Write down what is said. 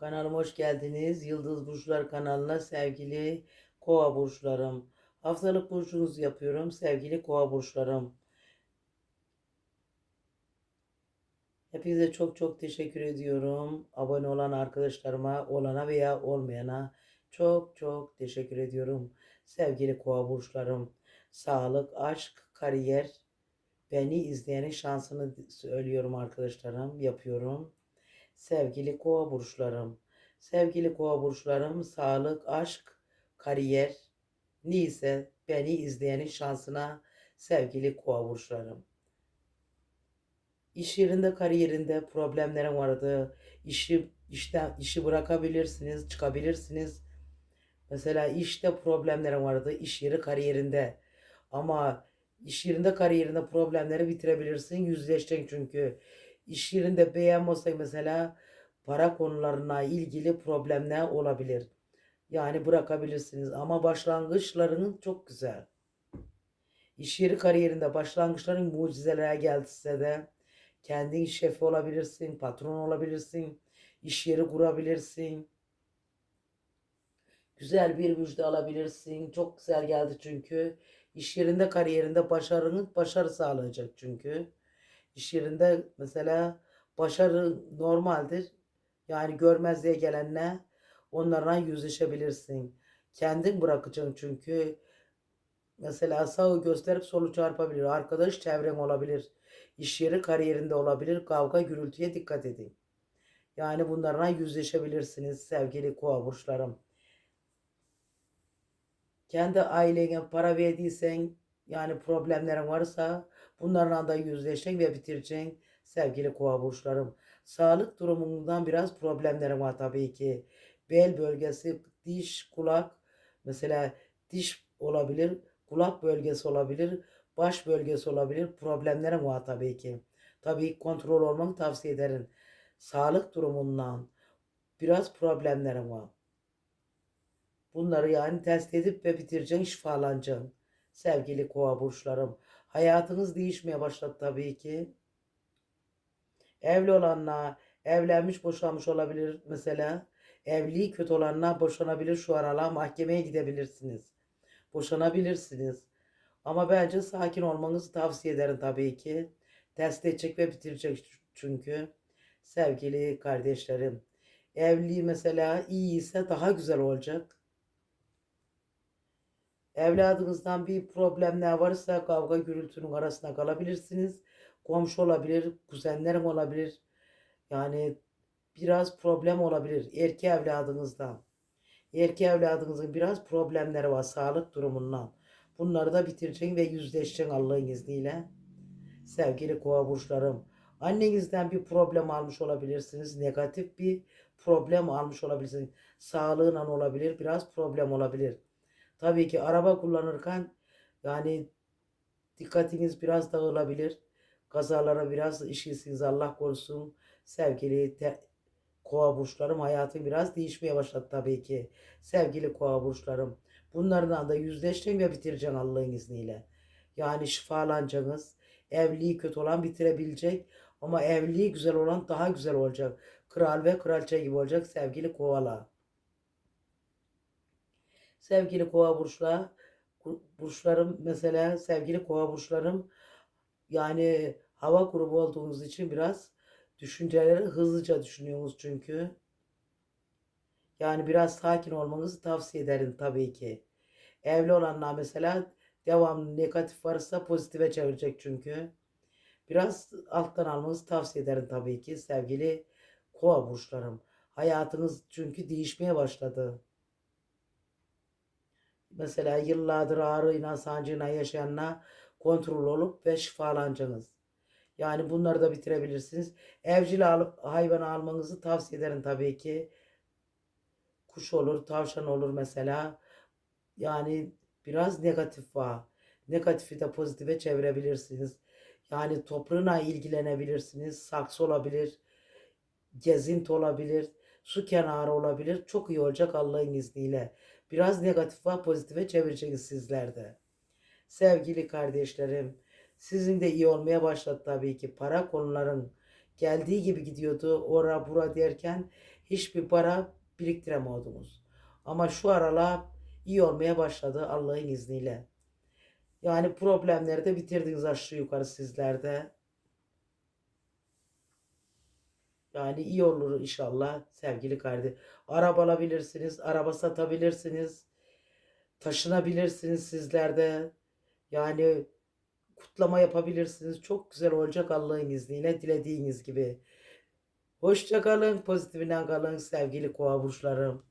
Kanalıma hoş geldiniz. Yıldız Burçlar kanalına sevgili Kova burçlarım. Haftalık burcunuzu yapıyorum sevgili Kova burçlarım. Hepinize çok çok teşekkür ediyorum. Abone olan arkadaşlarıma, olana veya olmayana çok çok teşekkür ediyorum. Sevgili Kova burçlarım. Sağlık, aşk, kariyer, beni izleyenin şansını söylüyorum arkadaşlarım, yapıyorum. Sevgili kova burçlarım, sevgili kova burçlarım, sağlık, aşk, kariyer, neyse beni izleyenin şansına sevgili kova burçlarım. İş yerinde, kariyerinde problemlerin vardı. İşi, işten, işi bırakabilirsiniz, çıkabilirsiniz. Mesela işte problemlerin vardı, iş yeri, kariyerinde. Ama iş yerinde, kariyerinde problemleri bitirebilirsin, yüzleşeceksin çünkü. İş yerinde beğenmezsek mesela para konularına ilgili problemler olabilir. Yani bırakabilirsiniz ama başlangıçlarının çok güzel. İş yeri kariyerinde başlangıçların mucizelere geldi size de. Kendin şefi olabilirsin, patron olabilirsin, iş yeri kurabilirsin. Güzel bir müjde alabilirsin. Çok güzel geldi çünkü. İş yerinde kariyerinde başarının başarı sağlayacak çünkü. İş yerinde mesela başarı normaldir. Yani görmezliğe gelenle onlarla yüzleşebilirsin. Kendin bırakacaksın çünkü mesela sağı gösterip solu çarpabilir. Arkadaş çevren olabilir. İş yeri kariyerinde olabilir. Kavga gürültüye dikkat edin. Yani bunlarla yüzleşebilirsiniz sevgili kova burçlarım. Kendi ailene para verdiysen yani problemlerin varsa bunlarla da yüzleşeceksin ve bitireceksin sevgili kova burçlarım. Sağlık durumundan biraz problemlerim var tabii ki. Bel bölgesi, diş, kulak mesela diş olabilir, kulak bölgesi olabilir, baş bölgesi olabilir. Problemlerim var tabii ki. Tabii kontrol olmanı tavsiye ederim. Sağlık durumundan biraz problemlerim var. Bunları yani test edip ve bitireceksin, şifalanacaksın. Sevgili kova burçlarım. Hayatınız değişmeye başladı tabii ki. Evli olanlar evlenmiş boşanmış olabilir mesela. Evliliği kötü olanlar boşanabilir şu aralar mahkemeye gidebilirsiniz. Boşanabilirsiniz. Ama bence sakin olmanızı tavsiye ederim tabii ki. Test edecek ve bitirecek çünkü. Sevgili kardeşlerim. Evliliği mesela iyi ise daha güzel olacak. Evladınızdan bir problemler varsa kavga gürültünün arasında kalabilirsiniz. Komşu olabilir, kuzenlerim olabilir. Yani biraz problem olabilir erkek evladınızdan. Erkek evladınızın biraz problemleri var sağlık durumundan. Bunları da bitireceksin ve yüzleşeceksin Allah'ın izniyle. Sevgili kova burçlarım. Annenizden bir problem almış olabilirsiniz. Negatif bir problem almış olabilirsiniz. Sağlığıyla olabilir. Biraz problem olabilir. Tabii ki araba kullanırken yani dikkatiniz biraz dağılabilir. Kazalara biraz işitsiniz Allah korusun. Sevgili te- kova burçlarım hayatım biraz değişmeye başladı tabii ki. Sevgili kova burçlarım. Bunlardan da yüzleştin ve bitireceksin Allah'ın izniyle. Yani şifalanacaksınız. Evliliği kötü olan bitirebilecek. Ama evliliği güzel olan daha güzel olacak. Kral ve kraliçe gibi olacak sevgili kovalar. Sevgili kova burçlar, burçlarım mesela sevgili kova burçlarım yani hava grubu olduğunuz için biraz düşünceleri hızlıca düşünüyorsunuz çünkü. Yani biraz sakin olmanızı tavsiye ederim tabii ki. Evli olanlar mesela devamlı negatif varsa pozitife çevirecek çünkü. Biraz alttan almanızı tavsiye ederim tabii ki sevgili kova burçlarım. Hayatınız çünkü değişmeye başladı. Mesela yıllardır ağrıyla sancıyla yaşayanlar kontrol olup ve şifalanacaksınız. Yani bunları da bitirebilirsiniz. Evcil al- hayvan almanızı tavsiye ederim tabii ki. Kuş olur, tavşan olur mesela. Yani biraz negatif var. Negatifi de pozitife çevirebilirsiniz. Yani toprağına ilgilenebilirsiniz. Saksı olabilir, gezinti olabilir, su kenarı olabilir. Çok iyi olacak Allah'ın izniyle. Biraz negatif var, pozitife çevireceksiniz sizler de. Sevgili kardeşlerim, sizin de iyi olmaya başladı tabii ki. Para konuların geldiği gibi gidiyordu. Ora bura derken hiçbir para biriktiremiyordunuz. Ama şu aralar iyi olmaya başladı Allah'ın izniyle. Yani problemleri de bitirdiniz aşağı yukarı sizlerde. Yani iyi olur inşallah sevgili kardeş. Araba alabilirsiniz, araba satabilirsiniz, taşınabilirsiniz sizler de. Yani kutlama yapabilirsiniz. Çok güzel olacak Allah'ın izniyle dilediğiniz gibi. Hoşça kalın, pozitifinden kalın sevgili kova burçlarım.